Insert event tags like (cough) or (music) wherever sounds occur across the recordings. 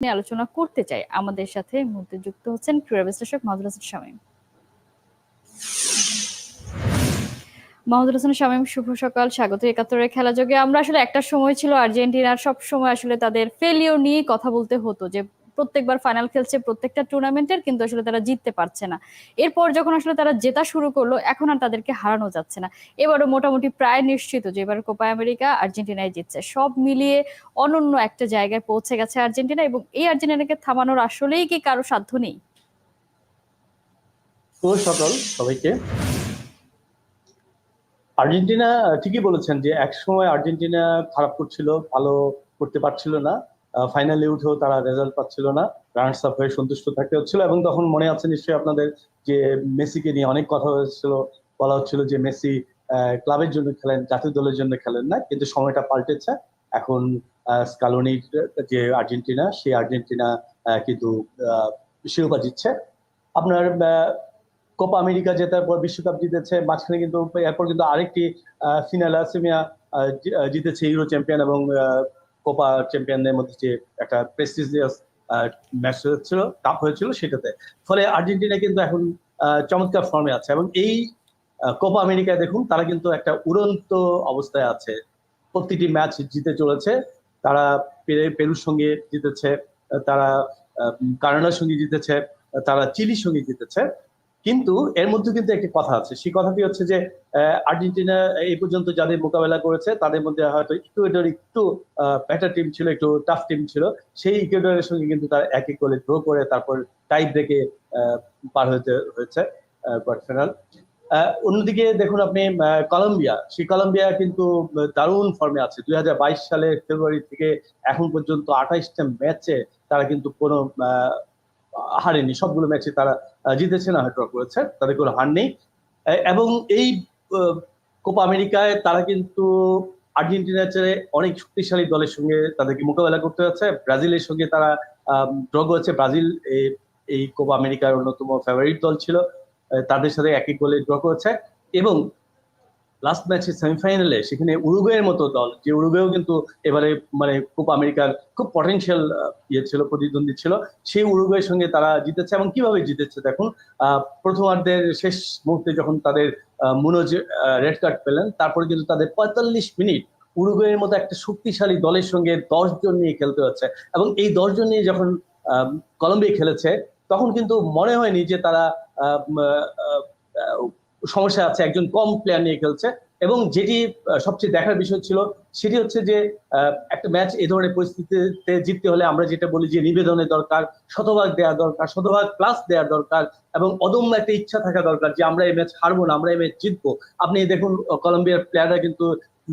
নিয়ে আলোচনা করতে চাই। আমাদের সাথে এই মুহূর্তে যুক্ত হচ্ছেন ক্রীড়া বিশ্লেষক মাহদুর হাসান শামীম। মাহমুদুল হাসান শামীম, শুভ সকাল। স্বাগত একাত্তরের খেলা যোগে। আমরা আসলে একটা সময় ছিল আর্জেন্টিনার সব সময় আসলে তাদের ফেলিও নিয়ে কথা বলতে হতো যে প্রত্যেকবার ফাইনাল খেলছে প্রত্যেকটা টুর্নামেন্টের কিন্তু আসলে তারা জিততে পারছে না। এরপর যখন আসলে তারা জেতা শুরু করল, এখন আর তাদেরকে হারানো যাচ্ছে না। এবারও মোটামুটি প্রায় নিশ্চিত যে এবার কোপা আমেরিকা আর্জেন্টিনায় জিতছে। সব মিলিয়ে অনন্য একটা জায়গায় পৌঁছে গেছে আর্জেন্টিনা এবং এই আর্জেন্টিনাকে থামানোর আসলেই কি কারও সাধ্য নেই? সকাল সবাইকে। আর্জেন্টিনা ঠিকই বলেছেন যে এক সময় আর্জেন্টিনা খারাপ করছিল, ভালো করতে পারছিল না। ফাইনালে উঠেও তারা রেজাল্ট পাচ্ছিল না। রানার্স আপ হয়ে সন্তুষ্ট থাকতে হচ্ছিল এবং তখন মনে আছে নিশ্চয়ই আপনাদের যে মেসিকে নিয়ে অনেক কথা হয়েছিল। বলা হচ্ছিল যে মেসি ক্লাবের জন্য খেলেন, জাতীয় দলের জন্য খেলেন না, কিন্তু সময়টা পাল্টেছে। এখন স্কালোনির যে আর্জেন্টিনা, সেই আর্জেন্টিনা কিন্তু শিরোপা জিতছে। আপনার কোপা আমেরিকা জেতার পর বিশ্বকাপ জিতেছে, মাঝখানে কিন্তু, এরপর কিন্তু আরেকটি ফিনাল আসেমিয়া জিতেছে ইউরো চ্যাম্পিয়ন এবং কোপা চ্যাম্পিয়নদের মধ্যে যে একটা প্রেস্টিজিয়াস ম্যাচ হচ্ছিল কাপ হয়েছিল সেটাতে। ফলে আর্জেন্টিনা কিন্তু এখন চমৎকার ফর্মে আছে এবং এই কোপা আমেরিকায় দেখুন, তারা কিন্তু একটা উড়ন্ত অবস্থায় আছে। প্রতিটি ম্যাচ জিতে চলেছে। তারা পেরুর সঙ্গে জিতেছে, তারা কানাডার সঙ্গে জিতেছে, তারা চিলির সঙ্গে জিতেছে। কিন্তু এর মধ্যে কিন্তু একটি কথা আছে। সেই কথাটি হচ্ছে যে আর্জেন্টিনা এই পর্যন্ত যাদের মোকাবেলা করেছে, তাদের মধ্যে হয়তো ইকুয়েডর একটু ব্যাটার টিম ছিল, একটু টাফ টিম ছিল, সেই ইকুয়েডরের সঙ্গে কিন্তু তার এক এক গোলে ড্র করে, তারপর টাই ব্রেকে পার হতে হয়েছে কোয়ার্টার ফাইনাল অন্যদিকে দেখুন আপনি কলম্বিয়া সেই কলম্বিয়া কিন্তু দারুণ ফর্মে আছে। দুই হাজার বাইশ সালের ফেব্রুয়ারি থেকে এখন পর্যন্ত আঠাইশটা ম্যাচে তারা কিন্তু কোনো হারেনি। সবগুলো ম্যাচে তারা জিতেছে না ড্র করেছে তাদের কোনো হার নেই। এবং এই কোপা আমেরিকায় তারা কিন্তু আর্জেন্টিনার চেয়ে অনেক শক্তিশালী দলের সঙ্গে তাদেরকে মোকাবেলা করতে হচ্ছে ব্রাজিলের সঙ্গে তারা ড্র করেছে। ব্রাজিল এই কোপা আমেরিকার অন্যতম ফেভারিট দল ছিল। তাদের সাথে একই গোলে ড্র করেছে। এবং লাস্ট ম্যাচে সেমিফাইনালে সেখানে উরুগুয়ের মতো দল, যে উরুগুয়েও কিন্তু এবারে মানে কোপা আমেরিকার খুব পটেনশিয়াল ইয়ে ছিল, প্রতিদ্বন্দ্বী ছিল, সেই উরুগুয়ের সঙ্গে তারা জিতেছে এবং কীভাবে জিতেছে দেখুন প্রথমার্ধের শেষ মুহূর্তে যখন তাদের মুনোজ রেড কার্ড পেলেন, তারপরে কিন্তু তাদের পঁয়তাল্লিশ মিনিট উরুগুয়ের মতো একটা শক্তিশালী দলের সঙ্গে দশ জন নিয়ে খেলতে হচ্ছে এবং এই দশ জন নিয়ে যখন কলম্বিয়া খেলেছে, তখন কিন্তু মনে হয়নি যে তারা সমস্যা আছে, একজন কম প্লেয়ার নিয়ে খেলছে এবং যেটি সবচেয়ে দেখার বিষয় ছিল সেটি হচ্ছে যে একটা ম্যাচ এ ধরনের পরিস্থিতিতে জিততে হলে আমরা যেটা বলি যে নিবেদনের দরকার, শতভাগ দেওয়া দরকার, শতভাগ প্লাস দেওয়ার দরকার এবং অদম্য একটা ইচ্ছা থাকা দরকার যে আমরা এই ম্যাচ হারবো না, আমরা এই ম্যাচ জিতবো। আপনি দেখুন কলম্বিয়ার প্লেয়াররা কিন্তু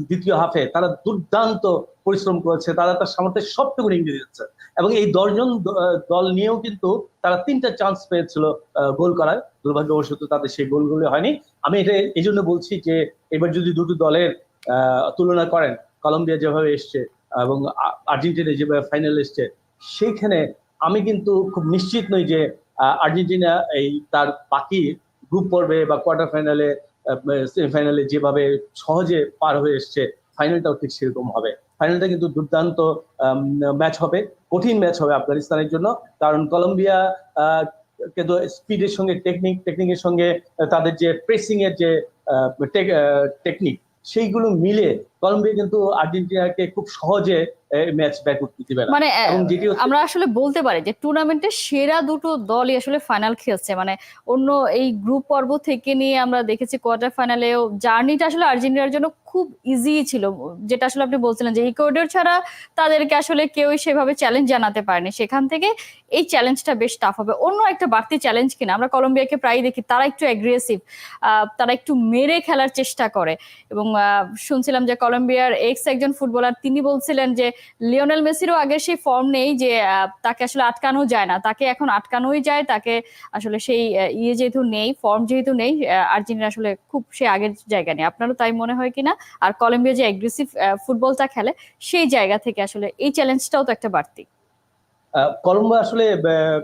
দ্বিতীয় হাফে তারা দুর্দান্ত পরিশ্রম করেছে, তারা তার সামর্থ্যের সবটুকু ইংরেজি দিচ্ছে এবং এই দশজন দল নিয়েও কিন্তু তারা তিনটা চান্স পেয়েছিল গোল করার। দুর্ভাগ্যবশত তাদের সেই গোলগুলো হয়নি। আমি এটা এই জন্য বলছি যে, এবার যদি দুটো দলের তুলনা করেন, কলম্বিয়া যেভাবে এসছে এবং আর্জেন্টিনা যেভাবে ফাইনাল এসছে, সেইখানে আমি কিন্তু খুব নিশ্চিত নই যে আর্জেন্টিনা এই তার বাকি গ্রুপ পর্বে বা কোয়ার্টার ফাইনালে সেমিফাইনালে যেভাবে সহজে পার হয়ে এসছে ফাইনালটাও ঠিক সেরকম হবে। ফাইনালটা কিন্তু দুর্দান্ত ম্যাচ হবে, কঠিন ম্যাচ হবে আফগানিস্তানের জন্য। কারণ কলম্বিয়া কিন্তু স্পিডের সঙ্গে টেকনিক টেকনিকের সঙ্গে, তাদের যে প্রেসিং এর যে টেকনিক সেইগুলো মিলে কলম্বিয়া কিন্তু আর্জেন্টিনাকে খুব সহজে ম্যাচ ব্যাক করতে দিবে না। মানে আমরা আসলে বলতে পারি যে টুর্নামেন্টের সেরা দুটো দলই আসলে ফাইনাল খেলছে। মানে অন্য এই গ্রুপ পর্ব থেকে নিয়ে আমরা দেখেছি কোয়ার্টার ফাইনালেও জার্নিটা আসলে আর্জেন্টিনার জন্য খুব ইজি ছিল। যেটা আসলে আপনি বলছিলেন যে ইকুয়েডর ছাড়া তাদেরকে আসলে কেউই সেভাবে চ্যালেঞ্জ জানাতে পারেনি। সেখান থেকে এই চ্যালেঞ্জটা বেশ টাফ হবে। অন্য একটা বাড়তি চ্যালেঞ্জ কিনা আমরা কলম্বিয়াকে প্রায় দেখি তারা একটু অ্যাগ্রেসিভ তারা একটু মেরে খেলার চেষ্টা করে। এবং শুনছিলাম যে কলম্বিয়ার এক্স একজন ফুটবলার, তিনি বলছিলেন যে লিওনেল মেসিরও আগে সেই ফর্ম নেই যে তাকে আসলে আটকানো যায় না। তাকে এখন আটকানোই যায়, তাকে আসলে সেই ইয়ে যেহেতু নেই ফর্ম যেহেতু নেই আর্জেন্টিনা আসলে খুব সে আগের জায়গা নেই। আপনারও তাই মনে হয় কিনা? আর কলম্বিয়া যে অ্যাগ্রেসিভ ফুটবলটা খেলে, সেই জায়গা থেকে আসলে এই চ্যালেঞ্জটাও তো একটা বাড়তি। কলম্বিয়া আসলে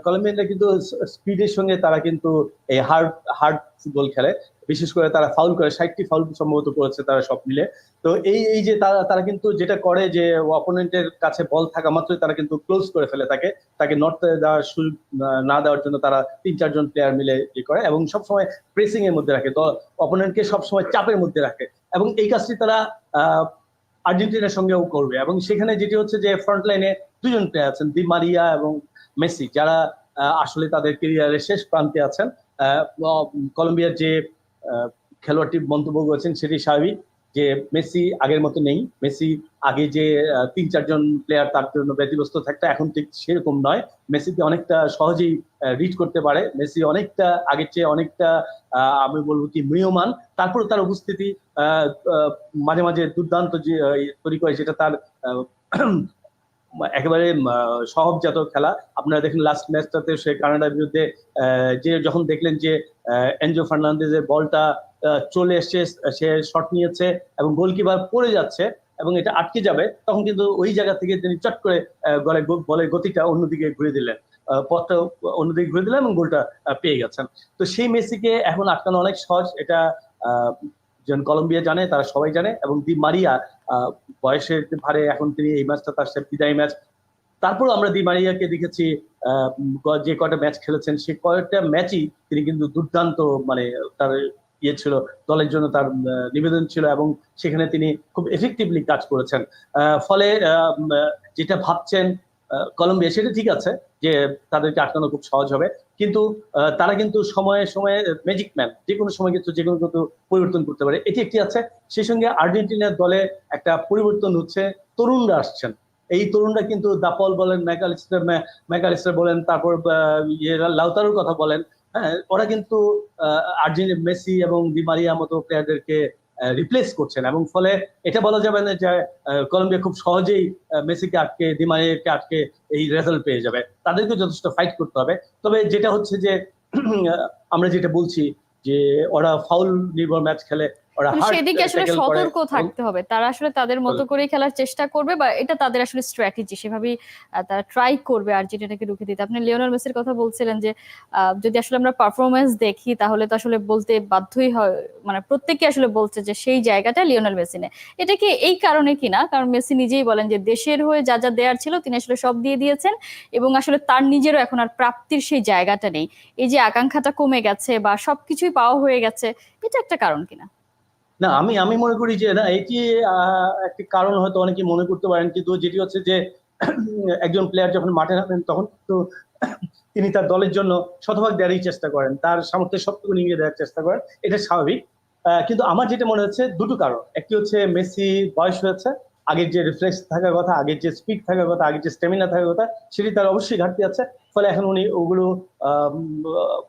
কলম্বিয়ানরা কিন্তু স্পিডের সঙ্গে তারা কিন্তু এই হার্ড হার্ড ফুটবল খেলে। বিশেষ করে তারা ফাউল করে, ষাটটি ফাউল সম্ভবত করেছে তারা সব মিলে। তো এই এই যে তারা তারা কিন্তু যেটা করে যে অপোনেন্টের কাছে বল থাকা মাত্রই তারা কিন্তু ক্লোজ করে ফেলে তাকে। তাকে নড়তে দেওয়ার সুযোগ, না দেওয়ার জন্য তারা তিন চারজন প্লেয়ার মিলে ই করে এবং সবসময় প্রেসিং এর মধ্যে রাখে। অপোনেন্টকে সবসময় চাপের মধ্যে রাখে। এবং এই কাজটি তারা আর্জেন্টিনার সঙ্গেও করবে। এবং সেখানে যেটি হচ্ছে যে ফ্রন্ট লাইনে দুজন প্লেয়ার আছেন, দি মারিয়া এবং মেসি, যারা আসলে তাদের কেরিয়ারের শেষ প্রান্তে আছেন। কলম্বিয়ার যে খেলোয়াড়টি মন্তব্য করেছেন সেটি স্বাভাবিক যে মেসি আগের মতো নেই। মেসি আগে যে তিন চারজন প্লেয়ার তার জন্য ব্যতিব্যস্ত থাকতো, এখন ঠিক সেরকম নয়। মেসিকে অনেকটা সহজেই রিড করতে পারে। মেসি অনেকটা আগের চেয়ে অনেকটা আমি বলব কি মৃয়মান তারপরে তার উপস্থিতি মাঝে মাঝে দুর্দান্ত যে তৈরি করে সেটা তার একেবারে আহ, সহজজাত খেলা। আপনারা দেখেন লাস্ট ম্যাচটাতে সে কানাডার বিরুদ্ধে যে যখন দেখলেন যে এনজো ফার্নান্দেজের বলটা চলে এসছে সে শট নিয়েছে এবং গোলকিপার পড়ে যাচ্ছে এবং এটা আটকে যাবে তখন কিন্তু ওই জায়গা থেকে তিনি চট করে গলে বলের গতিটা অন্যদিকে ঘুরে দিলেন। পথটা অন্যদিকে ঘুরে দিলেন এবং গোলটা পেয়ে গেছেন। তো সেই মেসিকে এখন আটকানো অনেক সহজ। এটা যেন কলম্বিয়া জানে তারা সবাই জানে এবং দি মারিয়া বয়সের ভারে এখন তিনি এই ম্যাচটা তার সেফ বিদায় ম্যাচ। তারপর আমরা দিমারিয়াকে দেখেছি যে কয়টা ম্যাচ খেলেছেন সে কয়টা ম্যাচই তিনি কিন্তু দুর্দান্ত মানে তার ইয়ে ছিল, দলের জন্য তার নিবেদন ছিল এবং সেখানে তিনি খুব এফেক্টিভলি কাজ করেছেন। ফলে যেটা ভাবছেন কলম্বিয়া, সেটা ঠিক আছে যে তাদেরকে আটকানো খুব সহজ হবে। কিন্তু তারা কিন্তু সময়ে সময়ে ম্যাজিক ম্যান যে কোনো সময় কিন্তু, যে কোনো কিন্তু পরিবর্তন করতে পারে। এটি একটি আছে। সেই সঙ্গে আর্জেন্টিনার দলে একটা পরিবর্তন হচ্ছে, তরুণরা আসছেন। এই তরুণরা কিন্তু দাপল বলেন, ম্যাকালিস্টার ম্যাকালিস্টার বলেন, তারপর ইয়ে লাউতারুর কথা বলেন। হ্যাঁ ওরা কিন্তু আর্জেন্টিনা, মেসি এবং ডিমারিয়া মতো প্লেয়ারদেরকে রিপ্লেস করছেন এবং ফলে এটা বলা যাবে না যে কলম্বিয়া খুব সহজেই মেসিকে আটকে ডিমারিয়াকে আটকে এই রেজাল্ট পেয়ে যাবে। তাদেরকে যথেষ্ট ফাইট করতে হবে। তবে যেটা হচ্ছে যে, (clears throat) আমরা যেটা বলছি যে, ওরা ফাউল নির্ভর ম্যাচ খেলে সেদিকে আসলে সতর্ক থাকতে হবে। তারা আসলে তাদের মতো করে খেলার চেষ্টা করবে বা এটা তাদের আসলে স্ট্র্যাটেজি সেভাবেই তারা ট্রাই করবে আর্জেন্টিনাকে রুখে দিতে। আপনি লিওনাল মেসির কথা বলছিলেন যে যদি আসলে আমরা পারফরমেন্স দেখি তাহলে তো আসলে বলতে বাধ্যই হয় মানে প্রত্যেকে আসলে বলছে যে সেই জায়গাটা লিওনাল মেসি নেয়। এটা কি এই কারণে কিনা কারণ মেসি নিজেই বলেন যে দেশের হয়ে যা যা দেয়ার ছিল তিনি আসলে সব দিয়ে দিয়েছেন এবং আসলে তার নিজেরও এখন আর প্রাপ্তির সেই জায়গাটা নেই। এই যে আকাঙ্ক্ষাটা কমে গেছে বা সবকিছুই পাওয়া হয়ে গেছে এটা একটা কারণ কিনা না, আমি আমি মনে করি যে, না, এটি একটি কারণ হয়তো অনেকে মনে করতে পারেন, কিন্তু যেটি হচ্ছে যে, একজন প্লেয়ার যখন মাঠে নামেন, তখন তো তিনি তার দলের জন্য শতভাগ দেওয়ারই চেষ্টা করেন, তার সামর্থ্যের সবটুকু নিয়ে দেওয়ার চেষ্টা করেন, এটা স্বাভাবিক। কিন্তু আমার যেটা মনে হচ্ছে, দুটো কারণ। একটি হচ্ছে মেসি বয়স হয়েছে, আগের যে রিফ্লেক্স থাকার কথা, আগের যে স্পিড থাকার কথা, আগের যে স্টেমিনা থাকার কথা, সেটি তার অবশ্যই ঘাটতি আছে, ফলে এখন উনি ওগুলো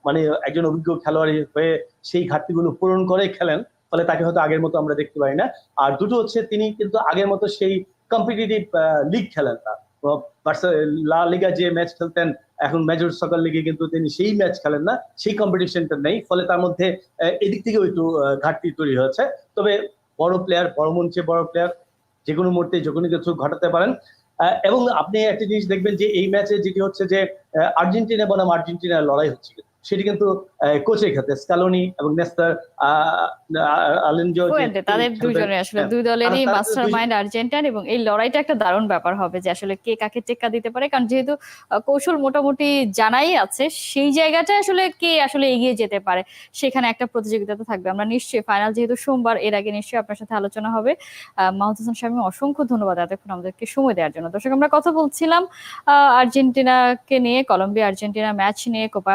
মানে একজন অভিজ্ঞ খেলোয়াড় হয়ে সেই ঘাটতিগুলো পূরণ করে খেলেন। ফলে তাকে হয়তো আগের মতো আমরা দেখতে পাই না। আর দুটো হচ্ছে তিনি কিন্তু আগের মতো সেই কম্পিটিটিভ লিগ খেলেন না। লা লিগা যে ম্যাচ খেলতেন, এখন মেজর সকার লিগে কিন্তু তিনি সেই ম্যাচ খেলেন না। সেই কম্পিটিশনটা নেই, ফলে তার মধ্যে এদিক থেকেও একটু ঘাটতি তৈরি হয়েছে। তবে বড় প্লেয়ার বড় মঞ্চে বড় প্লেয়ার যে কোনো মুহূর্তে যে কোনো কিছু ঘটাতে পারেন। এবং আপনি একটা জিনিস দেখবেন যে এই ম্যাচে যেটি হচ্ছে যে আর্জেন্টিনা বনাম আর্জেন্টিনার লড়াই হচ্ছে। সেটি কিন্তু কোচের ক্ষেত্রে স্কালোনি এবং নেস্তার আলেনজো তাদের দুইজনের আসলে হ্যাঁ, দুই দলেরই আর্জেন্টাইন এবং এই লড়াইটা একটা দারুণ ব্যাপার হবে যে আসলে কে কাকে টেক্কা দিতে পারে। কারণ যেহেতু কৌশল মোটামুটি জানাই আছে সেই জায়গাটা আসলে কে আসলে এগিয়ে যেতে পারে সেখানে একটা প্রতিযোগিতা তো থাকবে। আমরা নিশ্চয়ই ফাইনাল যেহেতু সোমবার এর আগে নিশ্চয়ই আপনার সাথে আলোচনা হবে। মাহমুদ হাসান স্বামী অসংখ্য ধন্যবাদ এতক্ষণ আমাদেরকে সময় দেওয়ার জন্য। দর্শক আমরা কথা বলছিলাম আহ, আর্জেন্টিনাকে নিয়ে কলম্বিয়া আর্জেন্টিনা ম্যাচ নিয়ে কোপা